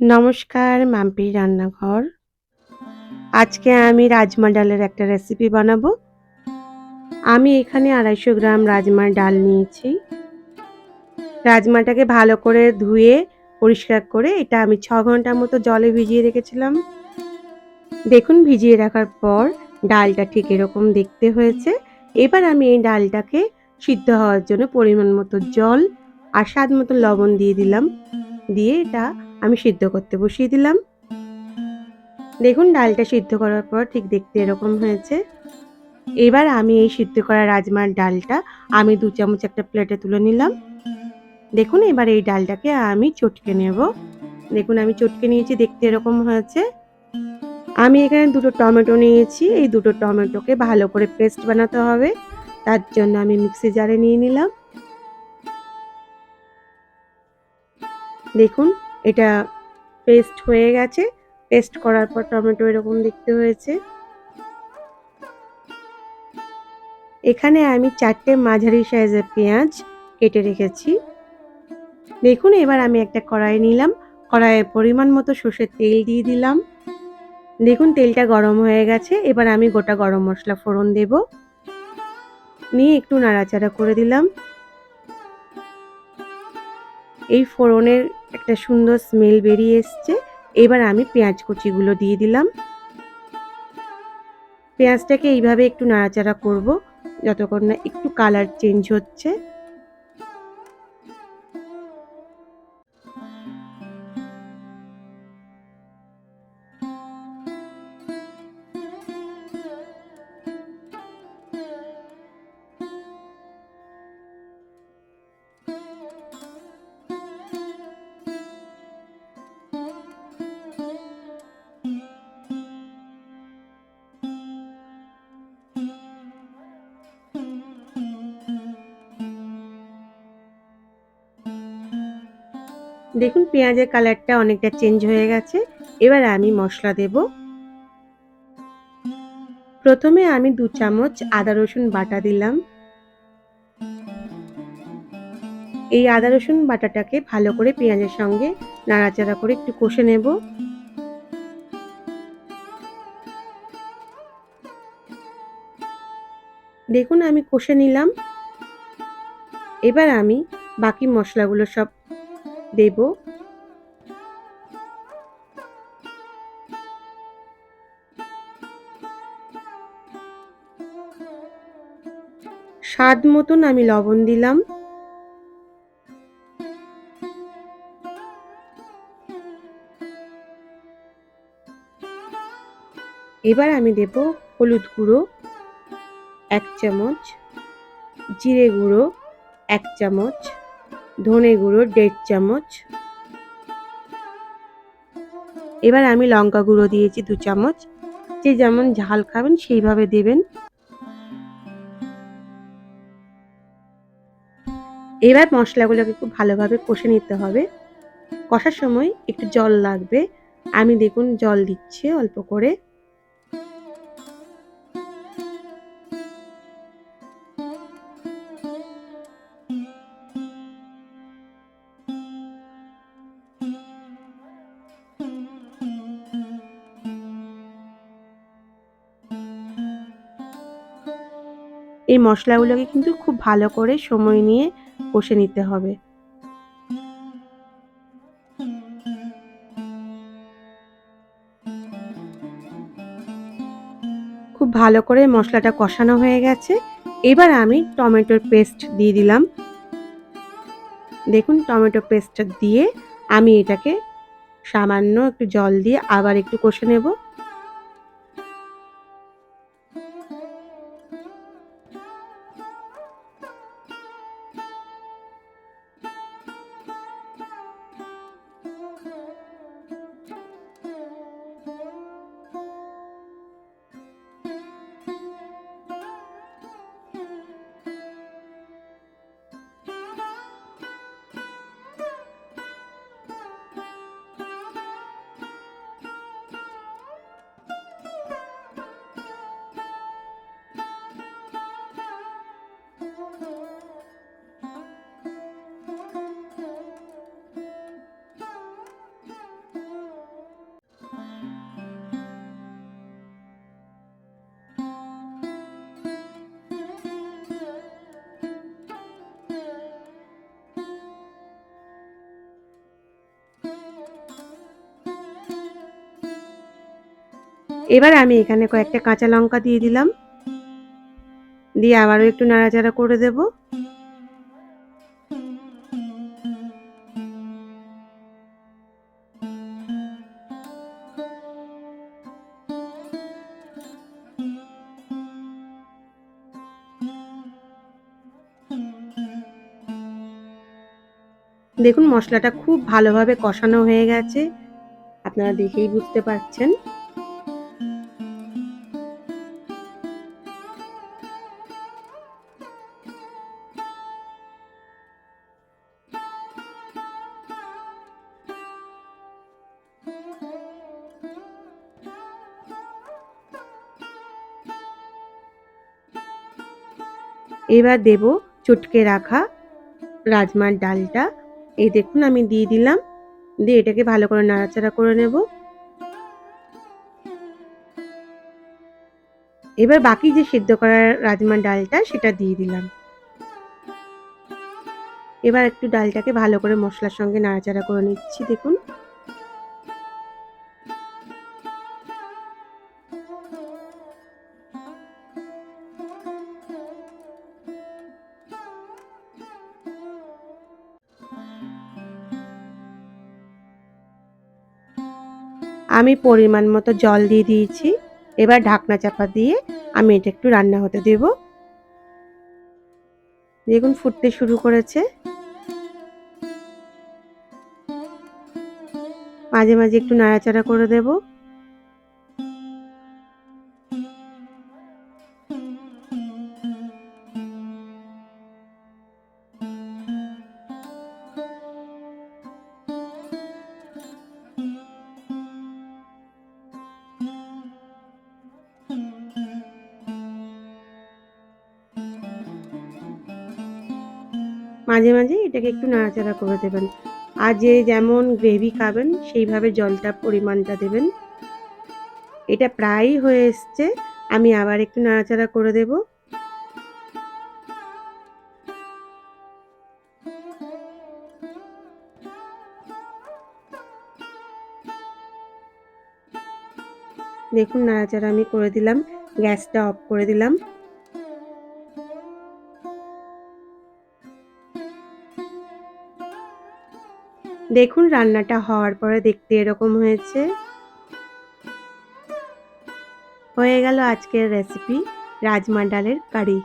নমস্কার মাম্পির রান্নাঘর। আজকে আমি রাজমা ডালের একটা রেসিপি বানাবো। আমি এখানে আড়াইশো গ্রাম রাজমার ডাল নিয়েছি। রাজমাটাকে ভালো করে ধুয়ে, পরিষ্কার করে এটা আমি ছ ঘণ্টার মতো জলে ভিজিয়ে রেখেছিলাম। দেখুন, ভিজিয়ে রাখার পর ডালটা ঠিক এরকম দেখতে হয়েছে। এবার আমি এই ডালটাকে সিদ্ধ হওয়ার জন্য পরিমাণ মতো জল আর স্বাদ মতো লবণ দিয়ে দিলাম। দিয়ে এটা আমি সিদ্ধ করতে বসিয়ে দিলাম। দেখুন, ডালটা সিদ্ধ করার পর ঠিক দেখতে এরকম হয়েছে। এবার আমি এই সিদ্ধ করা রাজমার ডালটা আমি দু চামচ একটা প্লেটে তুলে নিলাম। দেখুন, এবার এই ডালটাকে আমি চটকে নেব। দেখুন, আমি চটকে নিয়েছি, দেখতে এরকম হয়েছে। আমি এখানে দুটো টমেটো নিয়েছি। এই দুটো টমেটোকে ভালো করে পেস্ট বানাতে হবে। তার জন্য আমি মিক্সি জারে নিয়ে নিলাম। দেখুন এটা পেস্ট হয়ে গেছে। পেস্ট করার পর টমেটো এরকম দেখতে হয়েছে। এখানে আমি চারটে মাঝারি সাইজের পেঁয়াজ কেটে রেখেছি। দেখুন, এবার আমি একটা কড়াই নিলাম। কড়াইয়ে পরিমাণ মতো সর্ষের তেল দিয়ে দিলাম। দেখুন, তেলটা গরম হয়ে গেছে। এবার আমি গোটা গরম মশলা ফোড়ন দেব। নিয়ে একটু নাড়াচাড়া করে দিলাম। এই ফোড়নের একটা সুন্দর স্মেল বেরিয়ে এসছে। এবার আমি পেঁয়াজ কুচিগুলো দিয়ে দিলাম। পেঁয়াজটাকে এইভাবে একটু নাড়াচাড়া করব, যতক্ষণ না একটু কালার চেঞ্জ হচ্ছে। দেখুন, পেঁয়াজের কালারটা অনেকটা চেঞ্জ হয়ে গেছে। এবার আমি মশলা দেব। প্রথমে আমি দু চামচ আদা রসুন বাটা দিলাম। এই আদা রসুন বাটাটাকে ভালো করে পেঁয়াজের সঙ্গে নাড়াচাড়া করে একটু কষে নেব। দেখুন, আমি কষে নিলাম। এবার আমি বাকি মশলাগুলো সব দেব। স্বাদ মতন আমি লবণ দিলাম। এবার আমি দেব হলুদ গুঁড়ো, এক চামচ, জিরে গুঁড়ো, এক চামচ। ধনে গুঁড়ো দেড় চামচ। এবার আমি লঙ্কা গুঁড়ো দিয়েছি দু চামচ। যে যেমন ঝাল খাবেন সেইভাবে দেবেন। এবার মশলাগুলোকে খুব ভালোভাবে কষে নিতে হবে। কষার সময় একটু জল লাগবে। আমি দেখুন জল দিচ্ছি অল্প করে। এই মশলাগুলোকে কিন্তু খুব ভালো করে সময় নিয়ে কষে নিতে হবে। খুব ভালো করে মশলাটা কষানো হয়ে গেছে। এবার আমি টমেটোর পেস্ট দিয়ে দিলাম। দেখুন, টমেটো পেস্টটা দিয়ে আমি এটাকে সামান্য একটু জল দিয়ে আবার একটু কষে নেব। এবার আমি এখানে কয়েকটা কাঁচা লঙ্কা দিয়ে দিলাম। দিয়ে আবারও একটু নাড়াচাড়া করে দেব। দেখুন, মশলাটা খুব ভালোভাবে কষানো হয়ে গেছে। আপনারা দেখেই বুঝতে পারছেন। এবার দেব চটকে রাখা রাজমার ডালটা। এই দেখুন, আমি দিয়ে দিলাম। দিয়ে এটাকে ভালো করে নাড়াচাড়া করে নেব। এবার বাকি যে সিদ্ধ করার রাজমার ডালটা, সেটা দিয়ে দিলাম। এবার একটু ডালটাকে ভালো করে মশলার সঙ্গে নাড়াচাড়া করে নিচ্ছি, দেখুন। আমি পরিমাণ মতো জল দিয়ে দিয়েছি। এবার ঢাকনা চাপা দিয়ে আমি এটা একটু রান্না হতে দেব। দেখুন, ফুটতে শুরু করেছে। মাঝে মাঝে একটু নাড়াচাড়া করে দেব। মাঝে মাঝে এটাকে একটু নাড়াচাড়া করে দেবেন। আর যে যেমন গ্রেভি খাবেন, সেইভাবে জলটা পরিমাণটা দেবেন। এটা প্রায়ই হয়ে এসছে। আমি আবার একটু নাড়াচাড়া করে দেব। দেখুন, নাড়াচাড়া আমি করে দিলাম। গ্যাসটা অফ করে দিলাম। দেখুন রান্নাটা হওয়ার পরে দেখতে এরকম হয়েছে। হয়ে গেল আজকের রেসিপি রাজমা ডালের কারি।